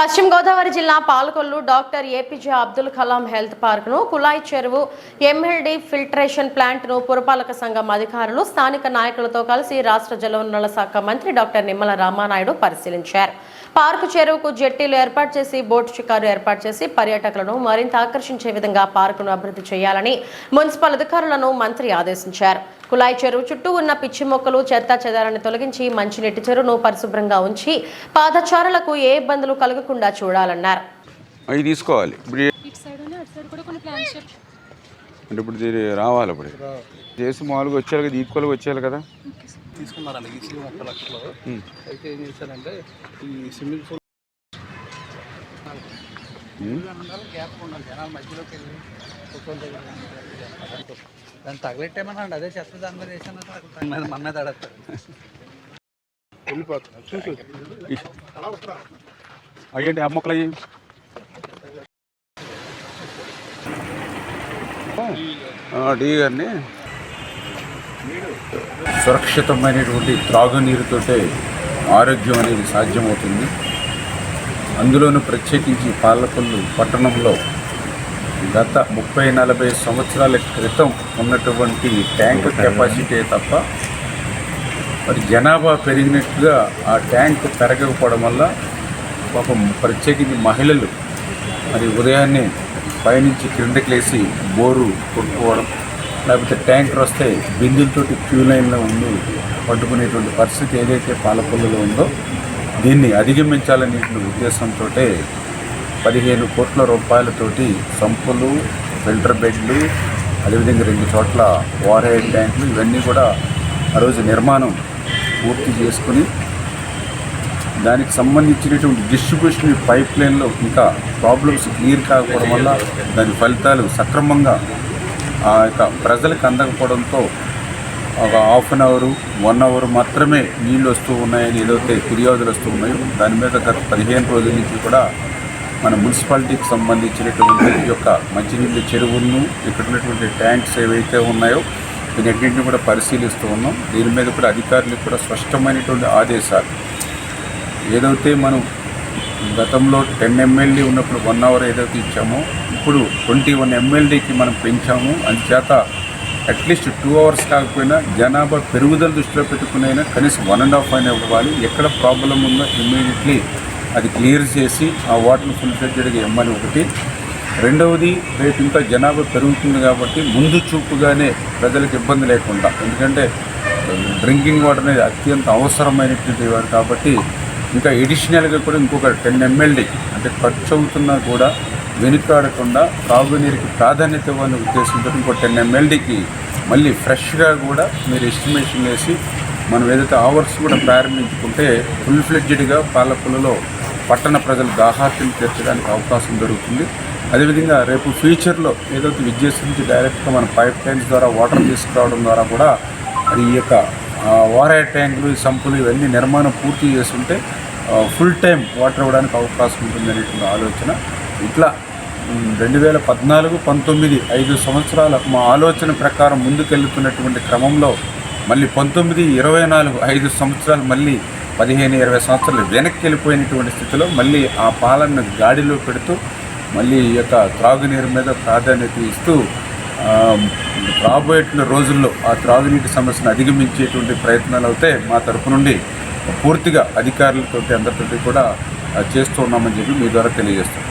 పశ్చిమ గోదావరి జిల్లా Palakollu doctor APJ Abdul Kalam health పార్క్ను కులాయి చెరువు ఎంఎల్డి ఫిల్టరేషన్ ప్లాంట్ను పురపాలక సంఘం అధికారులు స్థానిక నాయకులతో కలిసి రాష్ట్ర జలవనరుల శాఖ మంత్రి డాక్టర్ నిమ్మల రామానాయుడు పరిశీలించారు. పార్కు చెరువుకు జెట్టీలు ఏర్పాటు చేసి బోటు షికారు ఏర్పాటు చేసి పర్యాటకులను మరింత ఆకర్షించే విధంగా పార్కును అభివృద్ధి చేయాలని మున్సిపల్ అధికారులను మంత్రి ఆదేశించారు. కులాయి చెరువు చుట్టూ ఉన్న పిచ్చి మొక్కలు చెత్త చెదారాన్ని తొలగించి మంచినీటి చెరువును పరిశుభ్రంగా ఉంచి పాదచారులకు ఏ ఇబ్బందులు కలగకుండా చూడాలన్నారు. అవి తీసుకోవాలి. ఇప్పుడు ఏ- ఇటు సైడ్ ఉన్నాయి అటు సైడ్ కూడా కొన్ని ప్లాన్స్ చెప్పు అంటే ఇప్పుడు ఇది రావాలి ఇప్పుడు చేసి మామూలుగా వచ్చేయాలి కదా ఈక్వల్గా వచ్చేయాలి కదా? తీసుకున్నారండి ఈసీ ముప్పై లక్షలు. అయితే ఏం చేశారంటే ఈ స్విమ్మింగ్ పూల్ గ్యాప్ ఉండాలి జనాల మధ్యలోకి వెళ్ళి దాన్ని తగలెట్టేమన్నా అండి అదే చెత్త దాని మీద వేసాను మన మీద మన మీద అడగతారు అయ్యండి ఆ మొక్కలు అయ్యి గారిని సురక్షితమైనటువంటి త్రాగునీరుతోటే ఆరోగ్యం అనేది సాధ్యమవుతుంది. అందులోనూ ప్రత్యేకించి పాలకొల్లు పట్టణంలో గత ముప్పై నలభై సంవత్సరాల క్రితం ఉన్నటువంటి ట్యాంక్ కెపాసిటీ తప్ప మరి జనాభా పెరిగినట్టుగా ఆ ట్యాంక్ పెరగకపోవడం వల్ల పాపం ప్రత్యేకించి మహిళలు మరి ఉదయాన్నే పైనుంచి క్రిందకి లేసి బోరు కొట్టుకోవడం లేకపోతే ట్యాంకర్ వస్తే బిందులతోటి క్యూ లైన్లో ఉండి పట్టుకునేటువంటి పరిస్థితి ఏదైతే పాలకొల్లులో ఉందో దీన్ని అధిగమించాలనే ఉద్దేశంతో పదిహేను కోట్ల రూపాయలతోటి సంపులు ఫిల్టర్ బెడ్లు అదేవిధంగా రెండు చోట్ల వార్ హెడ్ ట్యాంకులు ఇవన్నీ కూడా ఆ రోజు నిర్మాణం పూర్తి చేసుకుని దానికి సంబంధించినటువంటి డిస్ట్రిబ్యూషన్ పైప్ లైన్లో ఇంకా ప్రాబ్లమ్స్ క్లియర్ కాకపోవడం వల్ల దాని ఫలితాలు సక్రమంగా ఆ యొక్క ప్రజలకు అందకపోవడంతో ఒక half an hour one hour మాత్రమే నీళ్ళు వస్తూ ఉన్నాయని ఏదైతే ఫిర్యాదులు వస్తూ ఉన్నాయో దాని మీద గత పదిహేను రోజుల నుంచి కూడా మన మున్సిపాలిటీకి సంబంధించినటువంటి ఈ యొక్క మంచినీళ్ళ చెరువులను ఇక్కడ ఉన్నటువంటి ట్యాంక్స్ ఏవైతే ఉన్నాయో వీటన్నింటిని కూడా పరిశీలిస్తూ ఉన్నాం. దీని మీద కూడా అధికారులకు కూడా స్పష్టమైనటువంటి ఆదేశాలు. ఏదైతే మనం గతంలో టెన్ ఎమ్మెల్యే ఉన్నప్పుడు వన్ అవర్ ఏదైతే ఇచ్చామో ఇప్పుడు ట్వంటీ వన్ ఎమ్మెల్యేకి మనం పెంచాము. అందుచేత అట్లీస్ట్ టూ అవర్స్ కాకపోయినా జనాభా పెరుగుదల దృష్టిలో పెట్టుకునైనా కనీసం వన్ అండ్ హాఫ్ అయినా ఇవ్వాలి. ఎక్కడ ప్రాబ్లం ఉందో ఇమ్మీడియట్లీ అది క్లియర్ చేసి ఆ వాటర్ని ఫుల్ ఫ్లెడ్జెడ్గా ఇమ్మని ఒకటి. రెండవది రేపు ఇంకా జనాభా పెరుగుతుంది కాబట్టి ముందు చూపుగానే ప్రజలకు ఇబ్బంది లేకుండా ఎందుకంటే డ్రింకింగ్ వాటర్ అనేది అత్యంత అవసరమైనటువంటి వారు కాబట్టి ఇంకా ఎడిషనల్గా కూడా ఇంకొక టెన్ ఎమ్మెల్యే అంటే ఖర్చు అవుతున్నా కూడా వెనుకాడకుండా తాగునీరుకి ప్రాధాన్యత ఇవ్వాలని ఉద్దేశంతో ఇంకో టెన్ ఎమ్మెల్యేకి మళ్ళీ ఫ్రెష్గా కూడా మీరు ఎస్టిమేషన్ వేసి మనం ఏదైతే అవర్స్ కూడా ప్రారంభించుకుంటే ఫుల్ ఫ్లెడ్జెడ్గా పాలకులలో పట్టణ ప్రజల దాహార్తిని తీర్చడానికి అవకాశం దొరుకుతుంది. అదేవిధంగా రేపు ఫ్యూచర్లో ఏదైతే విద్యుత్ నుంచి డైరెక్ట్గా మన పైప్ లైన్స్ ద్వారా వాటర్ తీసుకురావడం ద్వారా కూడా అది ఈ యొక్క వాటర్ ట్యాంకులు సంపులు ఇవన్నీ నిర్మాణం పూర్తి చేస్తుంటే ఫుల్ టైం వాటర్ ఇవ్వడానికి అవకాశం ఉంటుంది అనేటువంటి ఆలోచన. ఇట్లా రెండు వేల పద్నాలుగు పంతొమ్మిది ఐదు సంవత్సరాల మా ఆలోచన ప్రకారం ముందుకెళ్తున్నటువంటి క్రమంలో మళ్ళీ పంతొమ్మిది ఇరవై నాలుగు ఐదు సంవత్సరాలు మళ్ళీ పదిహేను ఇరవై సంవత్సరాలు వెనక్కి వెళ్ళిపోయినటువంటి స్థితిలో మళ్ళీ ఆ పాలన గాడిలో పెడుతూ మళ్ళీ ఈ యొక్క త్రాగునీరు మీద ప్రాధాన్యత ఇస్తూ ఆ, రాబోయే రోజుల్లో ఆ త్రాగునీటి సమస్యను అధిగమించేటువంటి ప్రయత్నాలు అయితే మా తరపు నుండి పూర్తిగా అధికారులతో అందరితోటి కూడా చేస్తూ ఉన్నామని చెప్పి మీ ద్వారా తెలియజేస్తాం.